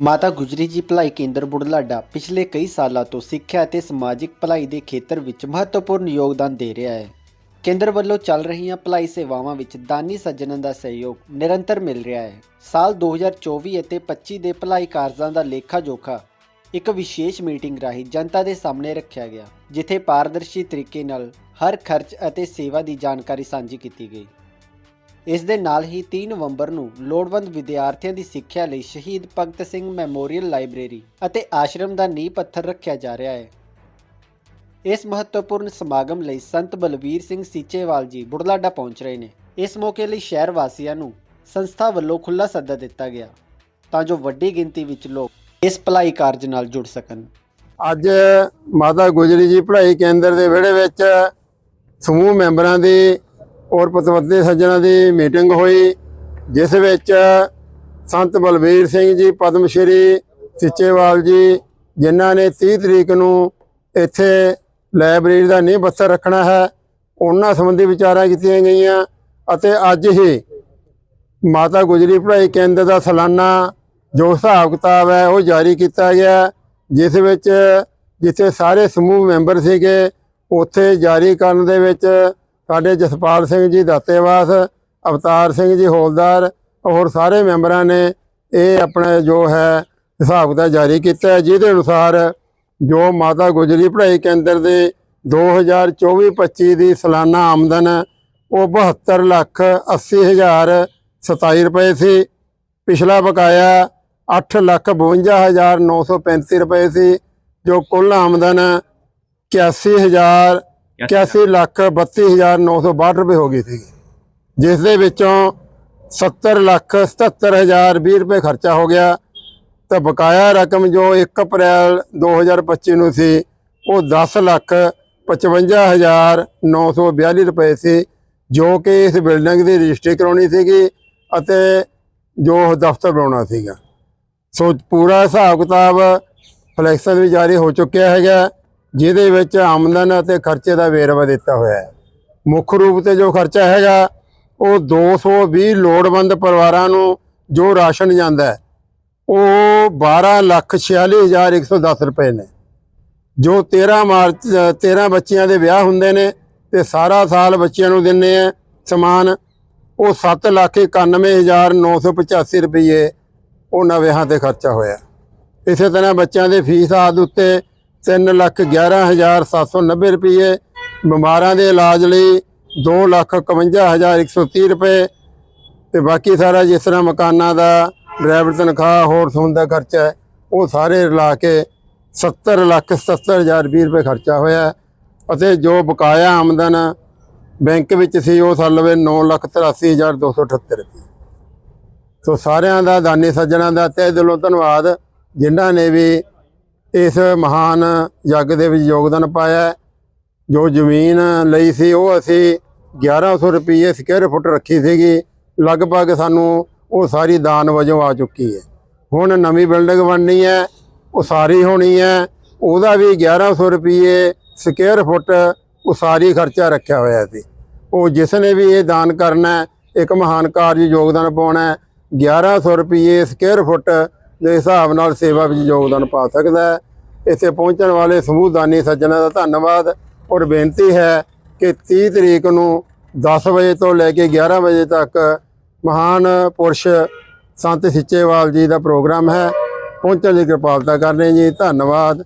ਮਾਤਾ ਗੁਜਰੀ ਜੀ ਭਲਾਈ ਕੇਂਦਰ ਬੁਢਲਾਡਾ ਪਿਛਲੇ ਕਈ ਸਾਲਾਂ ਤੋਂ ਸਿੱਖਿਆ ਅਤੇ ਸਮਾਜਿਕ ਭਲਾਈ ਦੇ ਖੇਤਰ ਵਿੱਚ ਮਹੱਤਵਪੂਰਨ ਯੋਗਦਾਨ ਦੇ ਰਿਹਾ ਹੈ। ਕੇਂਦਰ ਵੱਲੋਂ ਚੱਲ ਰਹੀਆਂ ਭਲਾਈ ਸੇਵਾਵਾਂ ਵਿੱਚ ਦਾਨੀ ਸੱਜਣਾਂ ਦਾ ਸਹਿਯੋਗ ਨਿਰੰਤਰ ਮਿਲ ਰਿਹਾ ਹੈ। ਸਾਲ 2024 ਅਤੇ 25 ਦੇ ਭਲਾਈ ਕਾਰਜਾਂ ਦਾ ਲੇਖਾ ਜੋਖਾ ਇੱਕ ਵਿਸ਼ੇਸ਼ ਮੀਟਿੰਗ ਰਾਹੀਂ ਜਨਤਾ ਦੇ ਸਾਹਮਣੇ ਰੱਖਿਆ ਗਿਆ, ਜਿੱਥੇ ਪਾਰਦਰਸ਼ੀ ਤਰੀਕੇ ਨਾਲ ਹਰ ਖਰਚ ਅਤੇ ਸੇਵਾ ਦੀ ਜਾਣਕਾਰੀ ਸਾਂਝੀ ਕੀਤੀ ਗਈ। ਇਸ ਦੇ ਨਾਲ ਹੀ 3 ਨਵੰਬਰ ਨੂੰ ਲੋੜਵੰਦ ਵਿਦਿਆਰਥੀਆਂ ਦੀ ਸਿੱਖਿਆ ਲਈ ਸ਼ਹੀਦ ਭਗਤ ਸਿੰਘ ਮੈਮੋਰੀਅਲ ਲਾਇਬ੍ਰੇਰੀ ਅਤੇ ਆਸ਼ਰਮ ਦਾ ਨੀਂਹ ਪੱਥਰ ਰੱਖਿਆ ਜਾ ਰਿਹਾ ਹੈ। ਇਸ ਮਹੱਤਵਪੂਰਨ ਸਮਾਗਮ ਲਈ ਸੰਤ ਬਲਵੀਰ ਸਿੰਘ ਸੀਚੇਵਾਲ ਜੀ ਬੁਢਲਾਡਾ ਪਹੁੰਚ ਰਹੇ ਨੇ। ਇਸ ਮੌਕੇ ਲਈ ਸ਼ਹਿਰ ਵਾਸੀਆਂ ਨੂੰ ਸੰਸਥਾ ਵੱਲੋਂ ਖੁੱਲਾ ਸੱਦਾ ਦਿੱਤਾ ਗਿਆ ਤਾਂ ਜੋ ਵੱਡੀ ਗਿਣਤੀ ਵਿੱਚ ਲੋਕ ਇਸ ਭਲਾਈ ਕਾਰਜ ਨਾਲ ਜੁੜ ਸਕਣ। ਅੱਜ ਮਾਤਾ ਗੁਜਰੀ ਜੀ ਪੜ੍ਹਾਈ ਕੇਂਦਰ ਦੇ ਵਿਹੜੇ ਵਿੱਚ ਸਮੂਹ ਮੈਂਬਰਾਂ ਦੀ ਔਰ ਪਤਵੰਤੇ ਸੱਜਣਾ ਦੀ ਮੀਟਿੰਗ ਹੋਈ, ਜਿਸ ਵਿੱਚ ਸੰਤ ਬਲਵੀਰ ਸਿੰਘ ਜੀ, ਪਦਮ ਸ਼੍ਰੀ ਸਿੱਚੇਵਾਲ ਜੀ, ਜਿਨ੍ਹਾਂ ਨੇ 30 ਤਰੀਕ ਨੂੰ ਇੱਥੇ ਲਾਇਬ੍ਰੇਰੀ ਦਾ ਨੀਂਹ ਪੱਥਰ ਰੱਖਣਾ ਹੈ, ਉਹਨਾਂ ਸੰਬੰਧੀ ਵਿਚਾਰਾਂ ਕੀਤੀਆਂ ਗਈਆਂ ਅਤੇ ਅੱਜ ਹੀ ਮਾਤਾ ਗੁਜਰੀ ਪੜ੍ਹਾਈ ਕੇਂਦਰ ਦਾ ਸਾਲਾਨਾ ਜੋ ਹਿਸਾਬ ਕਿਤਾਬ ਹੈ, ਉਹ ਜਾਰੀ ਕੀਤਾ ਗਿਆ, ਜਿਸ ਵਿੱਚ ਜਿੱਥੇ ਸਾਰੇ ਸਮੂਹ ਮੈਂਬਰ ਸੀਗੇ, ਉੱਥੇ ਜਾਰੀ ਕਰਨ ਦੇ ਵਿੱਚ ਸਾਡੇ ਜਸਪਾਲ ਸਿੰਘ ਜੀ ਦਾਤੇਵਾਸ, ਅਵਤਾਰ ਸਿੰਘ ਜੀ ਹੋਲਦਾਰ, ਹੋਰ ਸਾਰੇ ਮੈਂਬਰਾਂ ਨੇ ਇਹ ਆਪਣੇ ਜੋ ਹੈ ਹਿਸਾਬ ਕਿਤਾਬ ਜਾਰੀ ਕੀਤਾ ਜਿਹਦੇ ਅਨੁਸਾਰ ਜੋ ਮਾਤਾ ਗੁਜਰੀ ਪੜ੍ਹਾਈ ਕੇਂਦਰ ਦੇ 2024-25 ਦੀ ਸਾਲਾਨਾ ਆਮਦਨ, ਉਹ 72 ਲੱਖ 80 ਹਜ਼ਾਰ 27 ਰੁਪਏ ਸੀ। ਪਿਛਲਾ ਬਕਾਇਆ 8 ਲੱਖ 52 ਹਜ਼ਾਰ 935 ਰੁਪਏ ਸੀ, ਜੋ ਕੁੱਲ ਆਮਦਨ 81 ਹਜ਼ਾਰ 81 ਲੱਖ 32 ਹਜ਼ਾਰ 962 ਰੁਪਏ ਹੋ ਗਈ ਸੀ। ਜਿਸ ਦੇ ਵਿੱਚੋਂ 70 ਲੱਖ 77 ਹਜ਼ਾਰ 20 ਰੁਪਏ ਖਰਚਾ ਹੋ ਗਿਆ। ਤਾਂ ਬਕਾਇਆ ਰਕਮ ਜੋ 1 ਅਪ੍ਰੈਲ 2025 ਨੂੰ ਸੀ, ਉਹ 10 ਲੱਖ 55 ਹਜ਼ਾਰ 942 ਰੁਪਏ ਸੀ, ਜੋ ਕਿ ਇਸ ਬਿਲਡਿੰਗ ਦੀ ਰਜਿਸਟਰੀ ਕਰਾਉਣੀ ਸੀਗੀ ਅਤੇ ਜੋ ਦਫ਼ਤਰ ਬਣਾਉਣਾ ਸੀਗਾ। ਸੋ ਪੂਰਾ ਹਿਸਾਬ ਕਿਤਾਬ ਫਲੈਕਸ਼ਨ ਵੀ ਜਾਰੀ ਹੋ ਚੁੱਕਿਆ ਹੈਗਾ। ਜਿਹਦੇ ਵਿੱਚ ਆਮਦਨ ਅਤੇ ਖਰਚੇ ਦਾ ਵੇਰਵਾ ਦਿੱਤਾ ਹੋਇਆ ਹੈ। ਮੁੱਖ ਰੂਪ ਤੇ ਜੋ ਖਰਚਾ ਹੈਗਾ, ਉਹ 220 ਲੋੜਵੰਦ ਪਰਿਵਾਰਾਂ ਨੂੰ ਜੋ ਰਾਸ਼ਨ ਜਾਂਦਾ ਹੈ, ਉਹ 12 ਲੱਖ 46110 ਰੁਪਏ ਨੇ। ਜੋ 13 ਮਾਰਚ 13 ਬੱਚਿਆਂ ਦੇ ਵਿਆਹ ਹੁੰਦੇ ਨੇ ਤੇ ਸਾਰਾ ਸਾਲ ਬੱਚਿਆਂ ਨੂੰ ਦਿੰਨੇ ਆ ਸਮਾਨ, ਉਹ 7 ਲੱਖ 91985 ਰੁਪਏ ਉਹਨਾਂ ਵਿਆਹਾਂ ਤੇ ਖਰਚਾ ਹੋਇਆ। ਇਸੇ ਤਰ੍ਹਾਂ ਬੱਚਿਆਂ ਦੇ ਫੀਸ ਆਦ ਉੱਤੇ 3 ਲੱਖ 11790 ਰੁਪਏ। ਬਿਮਾਰਾਂ ਦੇ ਇਲਾਜ ਲਈ 2 ਲੱਖ 51130 ਰੁਪਏ। ਤੇ ਬਾਕੀ ਸਾਰਾ ਜਿਸ ਤਰ੍ਹਾਂ ਮਕਾਨਾਂ ਦਾ, ਡਰਾਈਵਰ ਤਨਖਾਹ ਹੋਰ ਸੌਣ ਦਾ ਖਰਚਾ ਉਹ ਸਾਰੇ ਰਲਾ ਕੇ 70 ਲੱਖ 77020 ਰੁਪਏ ਖਰਚਾ ਹੋਇਆ ਅਤੇ ਜੋ ਬਕਾਇਆ ਆਮਦਨ ਬੈਂਕ ਵਿੱਚ ਸੀ, ਉਹ ਸਾਲਵੇ 9 ਲੱਖ 83278 ਰੁਪਏ। ਸੋ ਸਾਰਿਆਂ ਦਾ, ਦਾਨੀ ਸੱਜਣਾ ਦਾ ਤਹਿ ਦਿਲੋਂ ਧੰਨਵਾਦ। ਜਿਨ੍ਹਾਂ ਨੇ ਵੀ ਇਸ ਮਹਾਨ ਯੱਗ ਦੇ ਵਿੱਚ ਯੋਗਦਾਨ ਪਾਇਆ ਜੋ ਜ਼ਮੀਨ ਲਈ ਸੀ ਉਹ ਅਸੀਂ 1100 ਰੁਪਏ ਸਕੁਅਰ ਫੁੱਟ ਰੱਖੀ ਸੀਗੀ। ਲਗਭਗ ਸਾਨੂੰ ਉਹ ਸਾਰੀ ਦਾਨ ਵਜੋਂ ਆ ਚੁੱਕੀ ਹੈ। ਹੁਣ ਨਵੀਂ ਬਿਲਡਿੰਗ ਬਣਨੀ ਹੈ ਉਸਾਰੀ ਹੋਣੀ ਹੈ। ਉਹਦਾ ਵੀ 1100 ਰੁਪਏ ਸਕੁਅਰ ਫੁੱਟ ਉਸਾਰੀ ਖਰਚਾ ਰੱਖਿਆ ਹੋਇਆ ਸੀ। ਉਹ ਜਿਸ ਨੇ ਵੀ ਇਹ ਦਾਨ ਕਰਨਾ ਇੱਕ ਮਹਾਨ ਕਾਰਜ ਯੋਗਦਾਨ ਪਾਉਣਾ ਹੈ, 1100 ਰੁਪਏ ਸਕੁਅਰ ਫੁੱਟ ਦੇ ਹਿਸਾਬ ਨਾਲ ਸੇਵਾ ਵਿੱਚ ਯੋਗਦਾਨ ਪਾ ਸਕਦਾ ਹੈ। ਇੱਥੇ ਪਹੁੰਚਣ ਵਾਲੇ ਸਮੂਹਦਾਨੀ ਸੱਜਣਾ ਦਾ ਧੰਨਵਾਦ। ਔਰ ਬੇਨਤੀ ਹੈ ਕਿ 30 ਤਰੀਕ ਨੂੰ 10 ਵਜੇ ਤੋਂ ਲੈ ਕੇ 11 ਵਜੇ ਤੱਕ ਮਹਾਨ ਪੁਰਸ਼ ਸੰਤ ਸਿੱਚੇਵਾਲ ਜੀ ਦਾ ਪ੍ਰੋਗਰਾਮ ਹੈ। ਪਹੁੰਚਣ ਦੀ ਕਿਰਪਾਲਤਾ ਕਰਨੀ ਜੀ। ਧੰਨਵਾਦ।